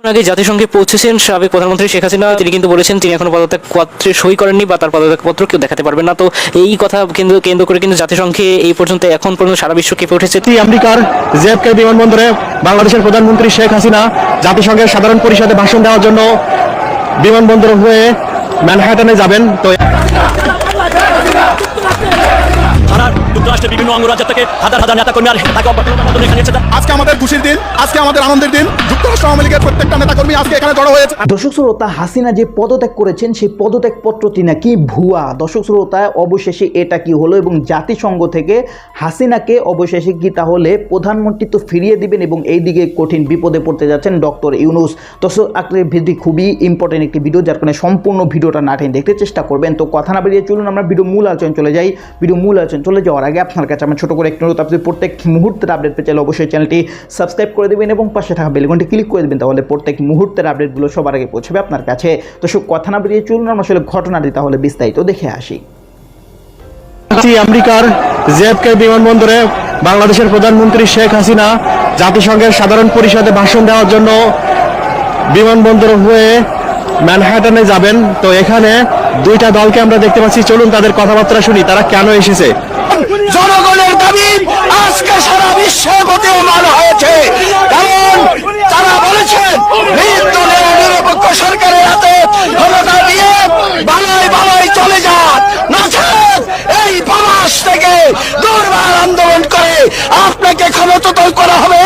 কিছুক্ষণ আগে জাতিসংঘে পৌঁছেছেন সাবেক প্রধানমন্ত্রী শেখ হাসিনা। তিনি কিন্তু বলেছেন তিনি এখনও পদত্যাগ পত্রে সই করেননি বা তার পদত্যাগ পত্র কেউ দেখাতে পারবেন না। তো এই কথা কেন্দ্র কেন্দ্র করে কিন্তু জাতিসংঘে এই পর্যন্ত এখন পর্যন্ত সারা বিশ্ব কেঁপে উঠেছে। আমেরিকার জেএফকে বিমানবন্দরে বাংলাদেশের প্রধানমন্ত্রী শেখ হাসিনা জাতিসংঘের সাধারণ পরিষদে ভাষণ দেওয়ার জন্য বিমানবন্দর হয়ে ম্যানহাটনে যাবেন। তো যুক্তরাষ্ট্রের বিভিন্ন অঙ্গরাজ্য থেকে হাজার হাজার আর তাকে মাধ্যমে এখানে এসেছে। আজকে আমাদের খুশির দিন আজকে আমাদের আনন্দের দিন। যুক্তরাষ্ট্র আওয়ামী লীগের প্রত্যেকটা নেতাকর্মী আজকে এখানে জড়ো হয়েছে। দর্শক শ্রোতা হাসিনা যে পদত্যাগ করেছেন সেই পদত্যাগ পত্রটি নাকি ভুয়া। দর্শক শ্রোতা অবশেষে এটা কি হলো এবং জাতিসংঘ থেকে হাসিনাকে অবশেষে কি তাহলে প্রধানমন্ত্রী তো ফিরিয়ে দিবেন এবং এই দিকে কঠিন বিপদে পড়তে যাচ্ছেন ডক্টর ইউনুস? দর্শক আজকের ভিডিও খুবই ইম্পর্টেন্ট একটি ভিডিও যার কারণে সম্পূর্ণ ভিডিওটা নাটেন দেখতে চেষ্টা করবেন। তো কথা না বেরিয়ে চলুন আমরা ভিডিও মূল আলোচনা চলে যাই। ভিডিও মূল আলোচনা চলে যাওয়ার আগে আপনার কাছে। আমার ছোট করে একটু অনুরোধ, আপনি প্রত্যেক মুহূর্তের আপডেট পেয়ে চাইলে অবশ্যই চ্যানেলটি সাবস্ক্রাইব করে দেবেন এবং পাশে থাকা বেলঘন্টি ক্লিক করে দেবেন, তাহলে প্রত্যেক মুহূর্তের আপডেটগুলো সবার আগে পৌঁছবে আপনার কাছে। তো সব কথা না বেরিয়ে চলুন, আমরা আসলে ঘটনাটি তাহলে বিস্তারিত দেখে আসি। আমেরিকার জেএফকে বিমানবন্দরে বাংলাদেশের প্রধানমন্ত্রী শেখ হাসিনা জাতিসংঘের সাধারণ পরিষদে ভাষণ দেওয়ার জন্য বিমানবন্দর হয়ে ম্যানহাটনে যাবেন। তো এখানে দুইটা দলকে আমরা দেখতে পাচ্ছি। চলুন তাদের কথাবার্তা শুনি, তারা কেন এসেছে? জনগণের দাবি আজকে সারা বিশ্ব গতিমান হয়েছে। কারণ তারা বলেছেন নিজ দলের নিরপেক্ষ সরকারের হাতে ক্ষমতা দিয়ে বালাই বালাই চলে যান। নচেত এই পলাশ থেকে দুর্বার আন্দোলন করে আপনাকে ক্ষমতাতল করা হবে।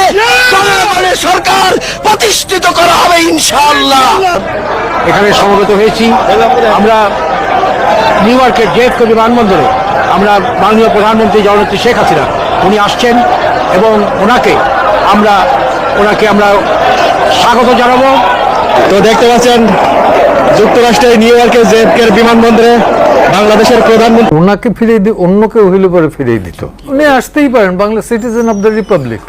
জনগণের সরকার ইনশাআল্লাহ। এখানে সমবেত হয়েছি। আমরা নিউ ইয়র্কের জেএফকে বিমানবন্দরে আমরা মাননীয় প্রধানমন্ত্রী জননেত্রী শেখ হাসিনা উনি আসছেন এবং ওনাকে আমরা ওনাকে আমরা স্বাগত জানাব। তো দেখতে পাচ্ছেন যুক্তরাষ্ট্রের নিউ ইয়র্কের জেএফকে বিমানবন্দরে বাংলাদেশের প্রধানমন্ত্রী ওনাকে ফিরিয়ে দিয়ে অন্য কেউ হইলে পরে ফিরিয়ে দিত। উনি আসতেই পারেন Bangla citizen of the republic.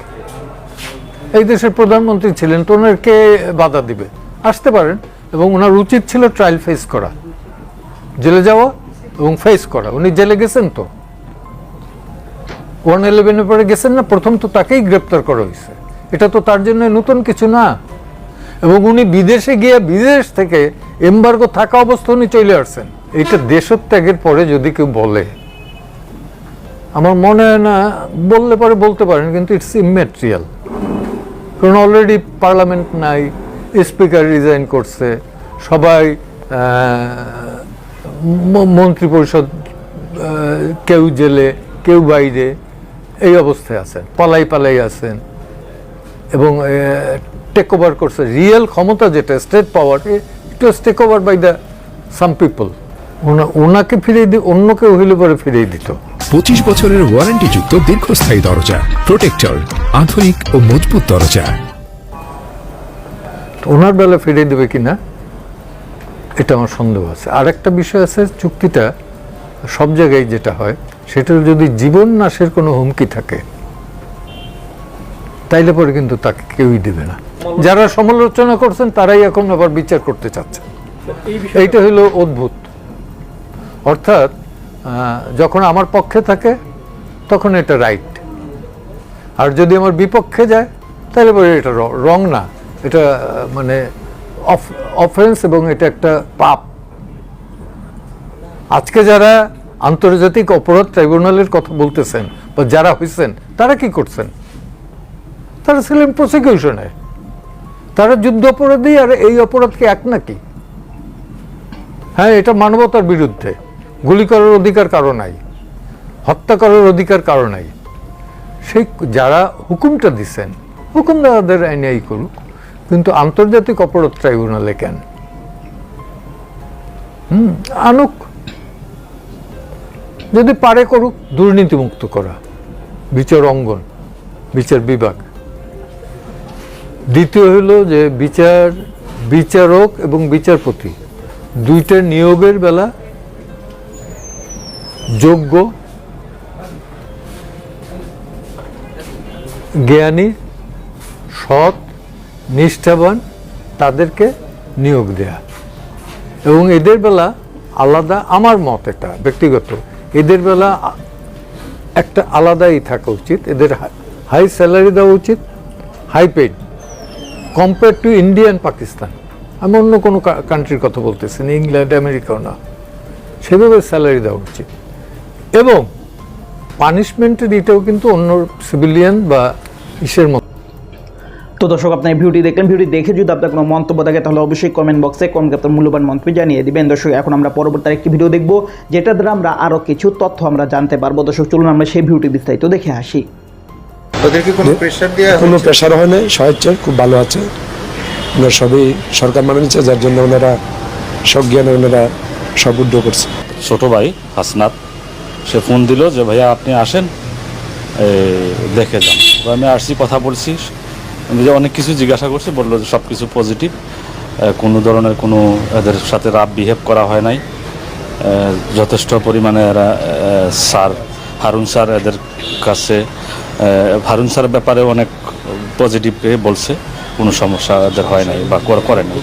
এই দেশের প্রধানমন্ত্রী ছিলেন, তো ওনাকে বাধা দিবে। আসতে পারেন, এবং ওনার উচিত ছিল ট্রায়াল ফেস করা। জেলে যাওয়া এবং ফেস করা। উনি জেলে গেছেন তো। ওয়ান ইলেভেনের পরে গেছেন না, প্রথম তো তাকেই গ্রেপ্তার করা হয়েছে। এটা তো তার জন্য নতুন কিছু না। এবং উনি বিদেশে গিয়ে, বিদেশ থেকে এম্বার্গো থাকা অবস্থা উনি চলে আসছেন। এইটা দেশত্যাগের পরে যদি কেউ বলে। আমার মনে হয় না, বললে পরে বলতে পারেন, কিন্তু ইটস ইমেটেরিয়াল কারণ অলরেডি পার্লামেন্ট নাই স্পিকার রিজাইন করছে, সবাই মন্ত্রী পরিষদ কেউ জেলে, কেউ বাইরে, এই অবস্থায় আছেন, পালাই পালাই আছেন, এবং টেক ওভার করছে। রিয়েল ক্ষমতা যেটা state power it was take over by the some people ওনাকে ফিরিয়ে দি অন্য কেউ হইলে পরে ফিরিয়ে দিত। পঁচিশ বছরের ওয়ারেন্টিযুক্ত দীর্ঘস্থায়ী দরজা প্রোটেক্টর আধুনিক ও মজবুত দরজা। ওনার বেলা ফিরে দেবে কিনা এটা আমার সন্দেহ আছে। আর একটা বিষয় আছে চুক্তিটা সব জায়গায় যেটা হয় সেটার যদি জীবন নাশের কোনো হুমকি থাকে তাইলে পরে কিন্তু তাকে কেউই দেবে না। যারা সমালোচনা করছেন তারাই এখন আবার বিচার করতে চাচ্ছেন। এইটা হলো অদ্ভুত। অর্থাৎ যখন আমার পক্ষে থাকে, তখন এটা রাইট আর যদি আমার বিপক্ষে যায়, তাহলে পরে এটা রং না। এটা মানে অফেন্স এবং এটা একটা পাপ। আজকে যারা আন্তর্জাতিক অপরাধ ট্রাইব্যুনালের কথা বলতেছেন বা যারা হয়েছেন তারা কি করছেন? তারা ছিলেন প্রসিকিউশনে তারা যুদ্ধ অপরাধী, আর এই অপরাধকে এক নাকি? হ্যাঁ এটা মানবতার বিরুদ্ধে। গুলি করার অধিকার কারও নাই, হত্যা করার অধিকার কারও নাই। সেই যারা হুকুমটা দিছেন, হুকুম দেওয়াদের আইনে এই করুক, কিন্তু আন্তর্জাতিক অপরাধ ট্রাইব্যুনালে কেন? আনুক। যদি পারে করুক, দুর্নীতিমুক্ত করা। বিচার অঙ্গন, বিচার বিভাগ। দ্বিতীয় হলো যে বিচার, বিচারক এবং বিচারপতি দুইটার নিয়োগের বেলা যোগ্য, জ্ঞানী, সৎ, নিষ্ঠাবান তাদেরকে নিয়োগ দেয়া। এবং এদের বেলা আলাদা আমার মত এটা, ব্যক্তিগত। এদের বেলা একটা আলাদাই থাকা উচিত। এদের হাই স্যালারি দেওয়া উচিত high paid compare to Indian Pakistan আমি অন্য কোনো কান্ট্রির কথা বলতেছি না ইংল্যান্ড আমেরিকাও না। সেভাবে স্যালারি দেওয়া উচিত। এবং পানিশমেন্টের এটাও কিন্তু অন্য সিভিলিয়ান বা ইসের মতো। তো দর্শক আপনার এই ভিডিওটি দেখলেন। ভিডিও দেখে যদি আপনার কোনো মন্তব্য থাকে তাহলে অবশ্যই কমেন্ট বক্সে কমেন্ট আপনার মূল্যবান মন্তব্য জানিয়ে দিবেন। দর্শক এখন আমরা পরবর্তী একটি ভিডিও দেখব যেটা দ্বারা আমরা আরও কিছু তথ্য আমরা জানতে পারব। দর্শক চলুন আমরা সেই ভিডিওটি বিস্তারিত দেখে আসি। ওদেরকে কোনো প্রেশার দেওয়া কোনো প্রেশার হয় নাই স্বেচ্ছা খুব ভালো আছে। ওনারা সবই সরকার মানে নিচ্ছে যার জন্য ওনারা সজ্ঞানে ওনারা সব উদ্যোগ করছে। ছোট ভাই হাসনাত। সে ফোন দিল যে, ভাইয়া, আপনি আসেন। দেখে যান। আমি আসছি, কথা বলছি। যে অনেক কিছু জিজ্ঞাসা করছি, বলল যে সব কিছু পজিটিভ কোনো ধরনের কোনো এদের সাথে রাব বিহেভ করা হয় নাই। যথেষ্ট পরিমাণে এরা স্যার, হারুন স্যার এদের কাছে হারুন স্যার ব্যাপারে অনেক পজিটিভ বলছে। কোনো সমস্যা এদের হয় নাই বা কর- করে নাই।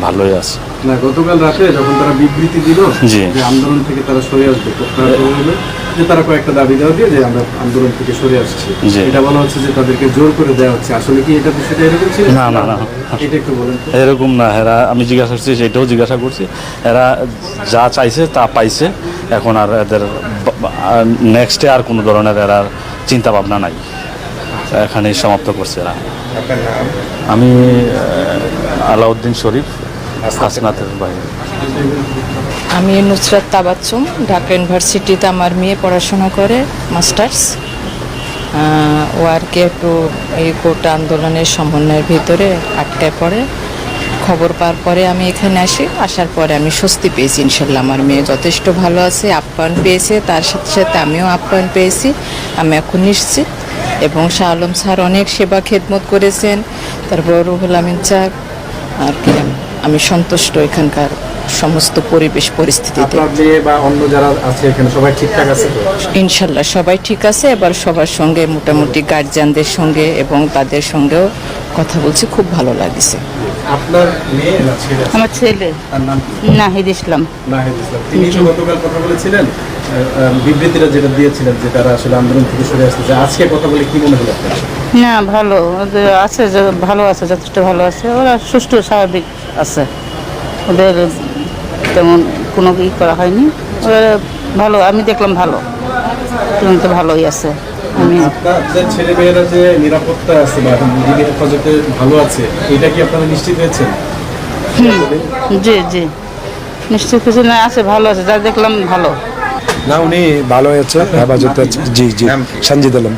ভালোই আছে। না গতকাল রাতে যখন তারা বিবৃতি দিল যে আন্দোলন থেকে তারা সরে আসবে যে তারা কয়েকটা দাবি দেওয়া দিয়ে যে আমরা আন্দোলন থেকে সরে আসছি। এটা বলা হচ্ছে যে তাদেরকে জোর করে দেওয়া হচ্ছে। আসলে কি এটা বিষয়টা এরকম ছিল? না, না, না। এটা একটু বলেন এরকম না। এরা আমি জিজ্ঞাসা করছি সেটাও জিজ্ঞাসা করছি। এরা যা চাইছে তা পাইছে। এখন আর এদের নেক্সটে আর কোনো ধরনের এরা চিন্তা ভাবনা নাই। এখানেই সমাপ্ত করছে নাম? আমি আলাউদ্দিন শরীফ হাসনাথের বাইরে আমি নুসরাত তাবাচ্চুম ঢাকা ইউনিভার্সিটিতে আমার মেয়ে পড়াশোনা করে মাস্টার্স। ও আর কি একটু এই কোটা আন্দোলনের সমন্বয়ের ভিতরে আটকায় পড়ে। খবর পাওয়ার পরে আমি এখানে আসি আসার পরে আমি স্বস্তি পেয়েছি ইনশাল্লাহ। আমার মেয়ে যথেষ্ট ভালো আছে আপ্যায়ন পেয়েছে তার সাথে সাথে আমিও আপ্যায়ন পেয়েছি। আমি এখন নিশ্চিত এবং শাহ আলম স্যার অনেক সেবা খেদমত করেছেন। তারপর রুহুল আমিন স্যার, আর কি, আমি সন্তুষ্ট এখানকার সমস্ত পরিবেশ পরিস্থিতিতে। আপনার মেয়ে বা অন্য যারা আছে এখানে সবাই ঠিকঠাক আছে ইনশাল্লাহ সবাই ঠিক আছে। এবার সবার সঙ্গে মোটামুটি গার্জিয়ানদের সঙ্গে এবং তাদের সঙ্গেও কথা বলছি খুব ভালো লাগছে। আপনার মেয়ে না ছেলে আমার ছেলে। তার নাম নাহিদ ইসলাম। নাহিদ ইসলাম। তিনি তো গতকাল কথা বলেছিলেন বিবৃতিটা যেটা দিয়েছিলেন যে তারা আসলে আন্দোলন থেকে সরে আসতেছে আজকে কথা বলে কি মনে হলো আপনার? না ভালো। ওদের আছে ভালো আছে যথেষ্ট ভালো আছে। ওরা সুষ্ঠু স্বাভাবিক আছে। ওদের তেমন কোনো ই করা হয়নি। ওরা ভালো আমি দেখলাম ভালো। তুমি তো ভালোই আছে। আমি আপনাদের ছেলে মেয়েরা যে নিরাপত্তা আছে বা দিদি হেফাজতে ভালো আছে এটা কি আপনারা নিশ্চিত হয়েছেন? জি জি। নিশ্চিত কিছু না আছে ভালো আছে যা দেখলাম ভালো। না উনি ভালো হয়েছে হেফাজতে আছে। জি জি সঞ্জিত আলম।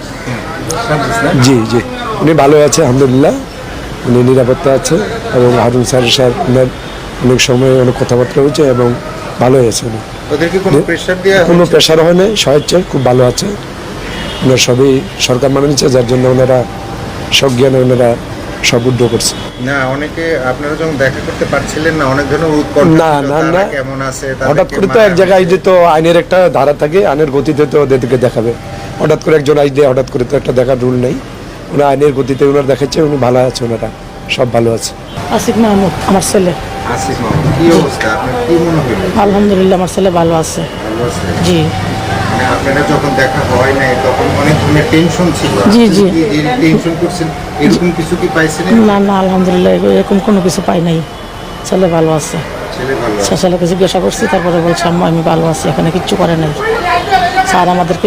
জি জি। উনি ভালো আছে আলহামদুলিল্লাহ। উনি নিরাপত্তা আছে এবং হারুন স্যার স্যার অনেক সময় অনেক কথাবার্তা হয়েছে এবং ভালো হয়েছে কোনো প্রেশার হয় নাই স্বেচ্ছা খুব ভালো আছে। ওনার সবই সরকার মানে নিচ্ছে যার জন্য ওনারা সজ্ঞানে ওনারা সব উদ্যোগ করছে। না অনেকে আপনারা যখন দেখা করতে পারছিলেন না অনেক ধরনের উৎকণ্ঠা না, না, না। কেমন আছে হঠাৎ করে তো এক জায়গায় যে তো আইনের একটা ধারা থাকে আইনের গতিতে তো ওদেরকে দেখাবে। হঠাৎ করে একজন দিয়ে হঠাৎ করে তো একটা দেখার রুল নেই। ওরা আইনের গতিতে ওনার দেখাচ্ছে উনি ভালো আছে ওনারা। সব ভালো আছে। আসিফ মাহমুদ আমার ছেলে। আসিফ মাহমুদ কি অবস্থা? আপনার কি মনে হলো আলহামদুলিল্লাহ আমার ছেলে ভালো আছে। জি। মানে আপনারা যখন দেখা হয় নাই তখন অনেক ধরনের টেনশন ছিল। জি, জি। টেনশন করছেন? এরকম কিছু কি পাইছেন? না না আলহামদুলিল্লাহ এরকম কোনো কিছু পাই নাই। ছেলে ভালো আছে। ছেলে জিজ্ঞাসা করছি তারপরে বলছে আমি ভালো আছি এখানে কিচ্ছু করে নাই। স্যার আমাদেরকে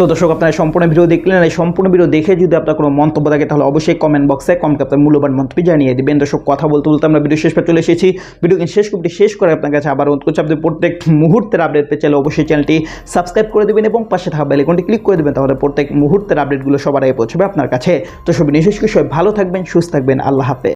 তো দর্শক, আপনারা সম্পূর্ণ ভিডিও দেখলেন এই সম্পূর্ণ ভিডিও দেখে যদি আপনার কোনো মন্তব্য থাকে, তাহলে অবশ্যই কমেন্ট বক্সে কমেন্ট আপনার মূল্যবান মন্তব্য জানিয়ে দিবেন। দর্শক, কথা বলতে বলতে আমরা ভিডিও শেষ পর চলে এসেছি। ভিডিও শেষ করতে শেষ করে আপনার কাছে আবার অনুরোধ করছি, আপনি প্রত্যেক মুহূর্তের আপডেট পেয়ে চাইলে অবশ্যই চ্যানেলটি সাবস্ক্রাইব করে দেবেন এবং পাশে থাকা বেলাইকনটি ক্লিক করে দেবেন, তাহলে প্রত্যেক মুহূর্তের আপডেটগুলো সবার আগে পৌঁছবে আপনার কাছে। তো সব নিঃশেষ সবাই ভালো থাকবেন, সুস্থ থাকবেন। আল্লাহ হাফেজ।